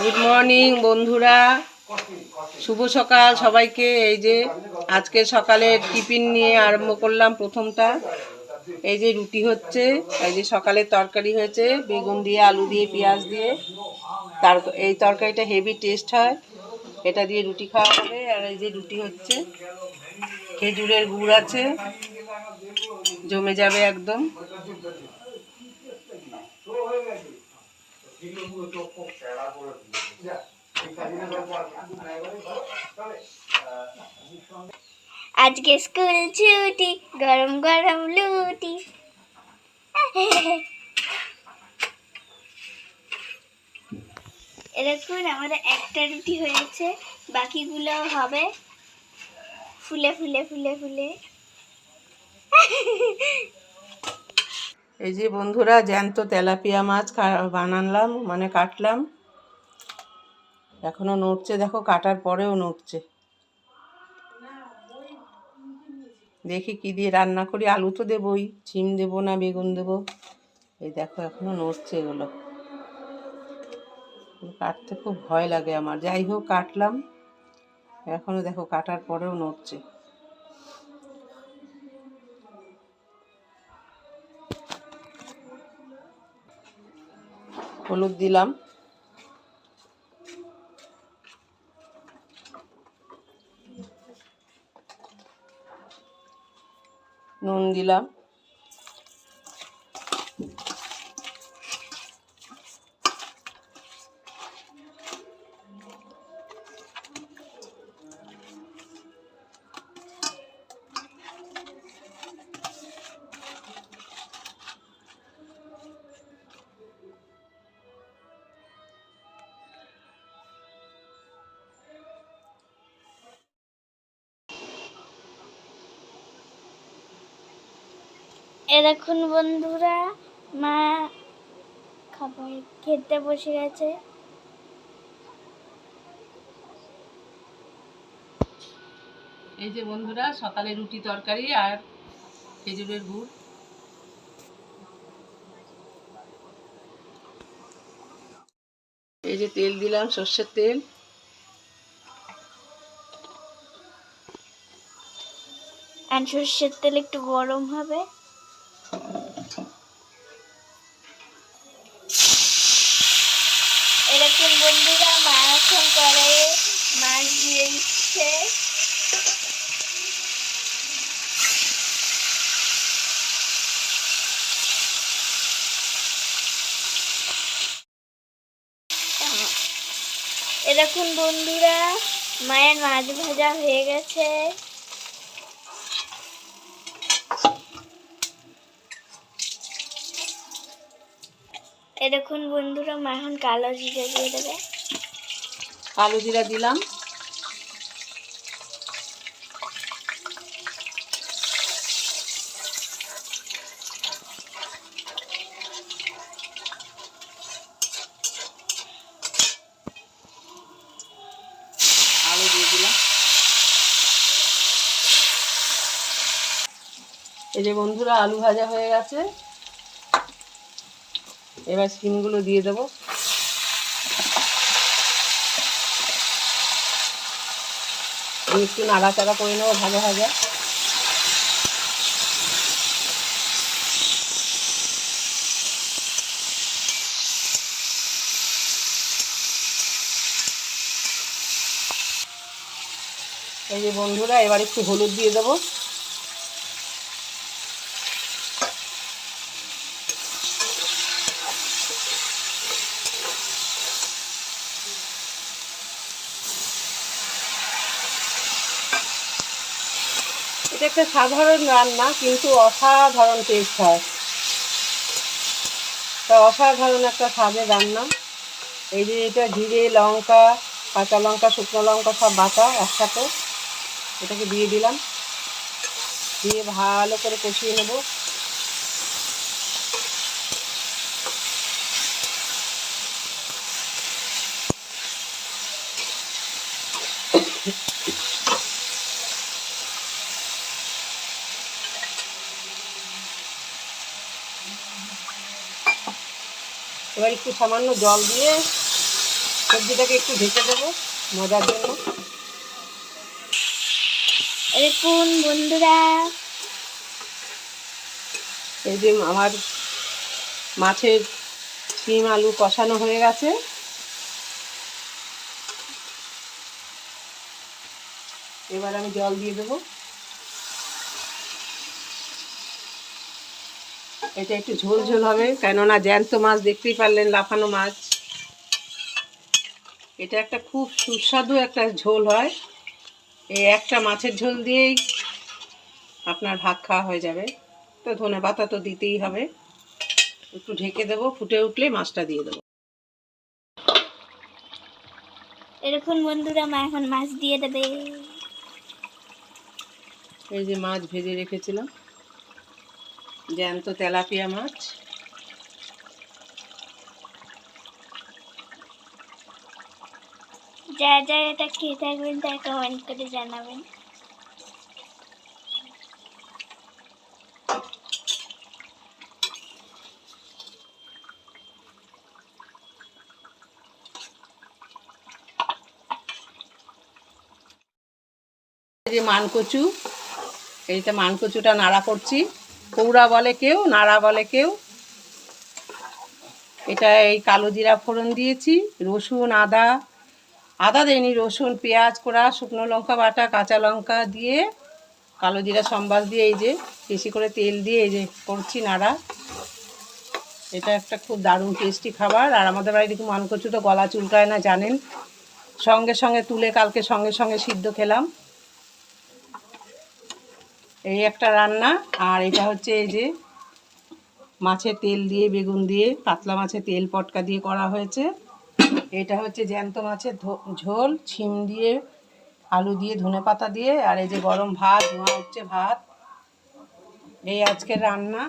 Good morning বন্ধুরা। শুভ সকাল সবাইকে। এই যে আজকে সকালে টিফিন নিয়ে আরম্ভ করলাম প্রথমটা। এই যে রুটি হচ্ছে, এই যে সকালে তরকারি হয়েছে, বেগুন দিয়ে, আলু দিয়ে, পেঁয়াজ দিয়ে। তার, এই তরকারিটা হেভি টেস্ট হয়। এটা দিয়ে রুটি খাওয়া হবে। আর এই যে রুটি হচ্ছে, খেজুরের গুড় আছে। জমে যাবে একদম। আজকে স্কুল ছুটি, গরম গরম লুটি। এরকম আমাদের একটা রুটি হয়েছে, বাকিগুলো হবে ফুলে ফুলে ফুলে ফুলে। এই যে বন্ধুরা, জ্যান্ত তেলাপিয়া মাছ বানালাম মানে কাটলাম। এখনও নড়ছে, দেখো কাটার পরেও নড়ছে। দেখি কি দিয়ে রান্না করি। আলু তো দেবই, ছিম দেবো না, বেগুন দেবো। এই দেখো, এখনও নড়ছে এগুলো কাটতে খুব ভয় লাগে আমার। যাই হোক, কাটলাম। এখনও দেখো কাটার পরেও নড়ছে। হলুদ দিলাম। নুন দিলাম। এ দেখুন বন্ধুরা মা খাবার খেতে বসে গেছে। এই যে বন্ধুরা সকালে রুটি তরকারি আর খেজুরের গুড়। এই যে তেল দিলাম সর্ষের তেল। আর সর্ষের তেল একটু গরম হবে। এরকম বন্ধুরা মা এখন করে, মাছ দিয়ে দিচ্ছে। এরকম বন্ধুরা, মায়ের মাছ ভাজা হয়ে গেছে। এ দেখুন বন্ধুরা, মা এখন কালো জিরে দিয়ে দেবে। কালো জিরা দিলাম। এই যে বন্ধুরা, আলু ভাজা হয়ে গেছে। এবার সিমগুলো দিয়ে দেবো। একটু নাড়াচাড়া করে নেব ভালো ভাজা। এই যে বন্ধুরা, এবার একটু হলুদ দিয়ে দেবো। এটা একটা সাধারণ রান্না, কিন্তু অসাধারণ টেস্ট হয়। তা অসাধারণ একটা স্বাদের রান্না। এই যে এটা জিরে, লঙ্কা, কাঁচা লঙ্কা, শুকনো লঙ্কা, সব বাটা একসাথে। এটাকে দিয়ে দিলাম। দিয়ে ভালো করে কষিয়ে নেব। এবার একটু সামান্য জল দিয়ে সবজিটাকে একটু ঢেকে দেবো মজার জন্য। দেখুন বন্ধুরা। এই যে আমার মাছের শিম আলু কষানো হয়ে গেছে। এবার আমি জল দিয়ে দেবো। এটা একটু ঝোল ঝোল হবে কেননা জ্যান্ত মাছ দেখতেই পারলেন লাফানো মাছ। এটা একটা খুব সুস্বাদু একটা ঝোল হয়। এই একটা মাছের ঝোল দিয়েই আপনার ভাত খাওয়া হয়ে যাবে। তো ধনে পাতা তো দিতেই হবে। একটু ঢেকে দেবো ফুটে উঠলে মাছটা দিয়ে দেবো। এরকম বন্ধুরা মা এখন মাছ দিয়ে দেবে। এই যে মাছ ভেজে রেখেছিলাম। জ্যান্ত তেলাপিয়া মাছ। যা যা এটা খেয়ে থাকবেন তা কমেন্ট করে জানাবেন। যে মানকচু এইটা মানকচুটা নাড়া করছি। কৌড়া বলে কেউ, নাড়া বলে কেউ। এটা এই কালো জিরা ফোড়ন দিয়েছি, রসুন, আদা আদা দেয়নি রসুন, পেঁয়াজ, কোড়া, শুকনো লঙ্কা, বাটা, কাঁচা লঙ্কা দিয়ে কালো জিরা সম্বাস দিয়ে এই যে বেশি করে তেল দিয়ে এই যে করছি নাড়া। এটা একটা খুব দারুণ টেস্টি খাবার। আর আমাদের বাড়িতে খুব মানকচু তো গলা চুলকায় না, জানেন? সঙ্গে সঙ্গে তুলে কালকে সঙ্গে সঙ্গে সিদ্ধ খেলাম। এই একটা রান্না, আর এটা হচ্ছে এই যে মাছের তেল দিয়ে, বেগুন দিয়ে, পাতলা মাছের তেল পটকা দিয়ে করা হয়েছে। এটা হচ্ছে জ্যান্ত মাছের ঝোল, ছিম দিয়ে, আলু দিয়ে, ধনে পাতা দিয়ে, আর এই যে গরম ভাত, ধোঁয়া হচ্ছে ভাত। এই আজকের রান্না।